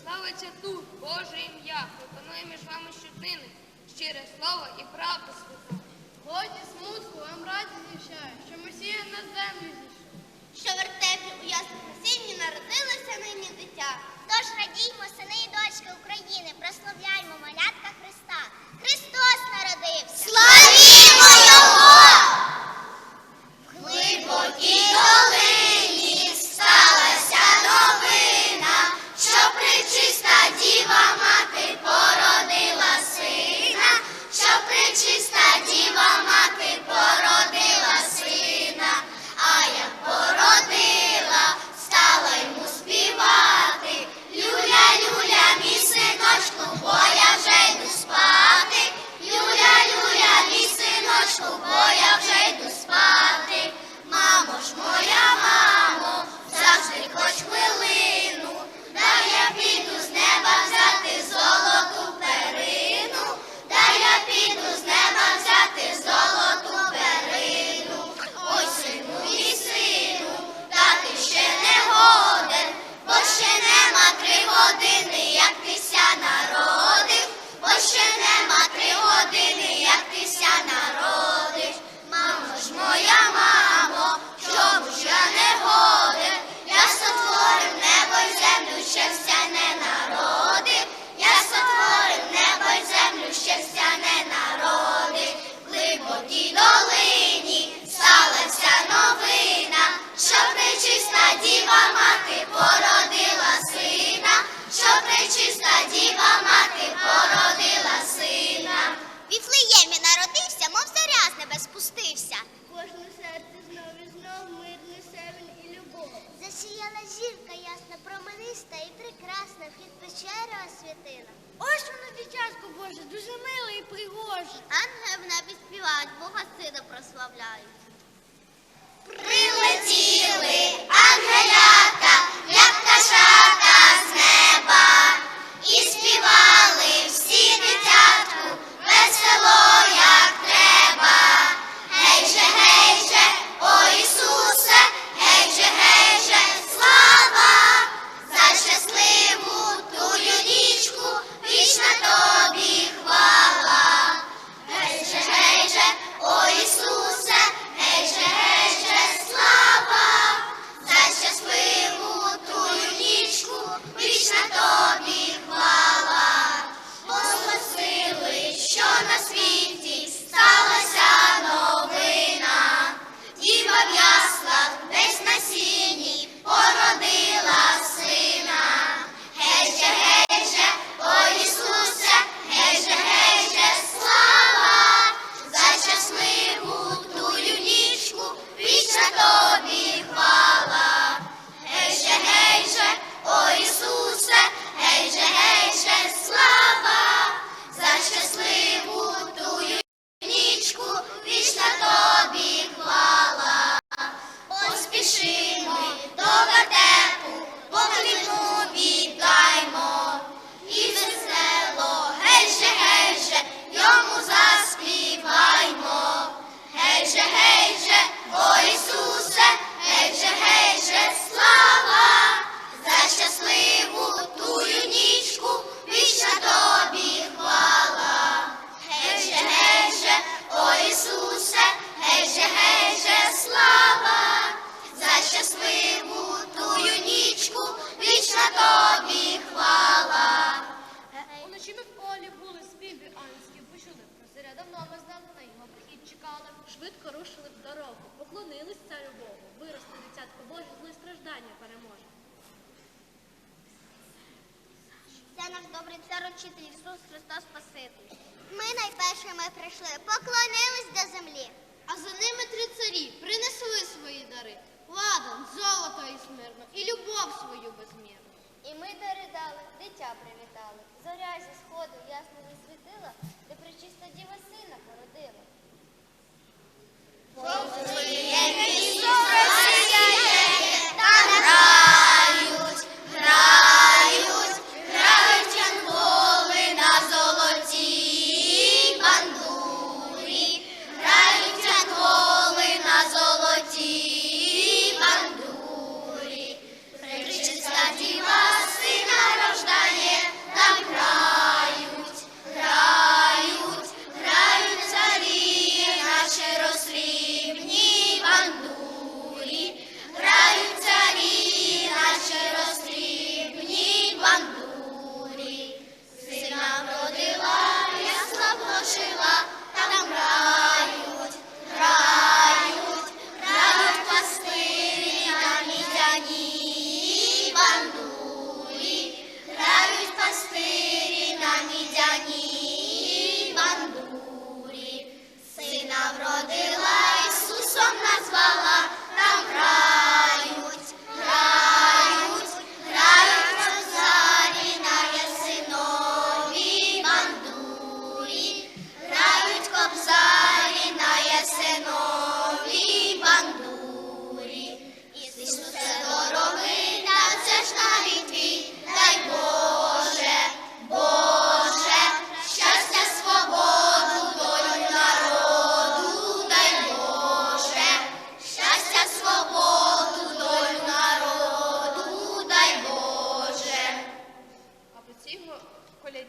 Слава Славиться тут, Боже ім'я, пропонує між вами щоднини, щире слово і правду святу. Годі смутку вам радість віщаю, що Месія на землю зійшов. Що в вертеплі у ясному насінні народилося нині дитя. Тож радіймо, сини і дочки України, прославляймо малятка Христа. Стояла зірка ясна, промениста і прекрасна, вхід печери освітила. Ось воно дівчатко Боже, дуже миле і пригоже. Ангели в небі співають, Бога сина прославляють. Прилетіли, ангели. Shri дорогу, поклонились царю Богу, виросте дитятко Боже, зле страждання переможе. Це наш добрий цар, царочитель Ісус Христос Спаситель. Ми найпершими прийшли, поклонились до землі.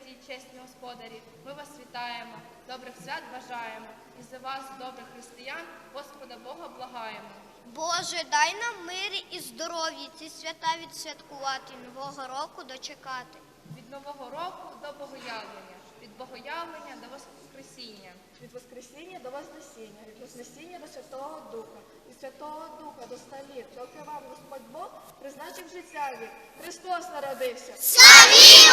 жителі, чесні господарі, ми вас вітаємо, добрих свят бажаємо, і за вас, добрих християн, Господа Бога благаємо. Боже, дай нам мирі і здоров'я ці свята відсвяткувати, нового року дочекати. Від нового року до богоявлення, від богоявлення до Воскресіння, від Воскресіння до Вознесіння, від Вознесіння до Святого Духа, від Святого Духа до століт, доки вам Господь Бог призначив життя. Христос народився. Славі!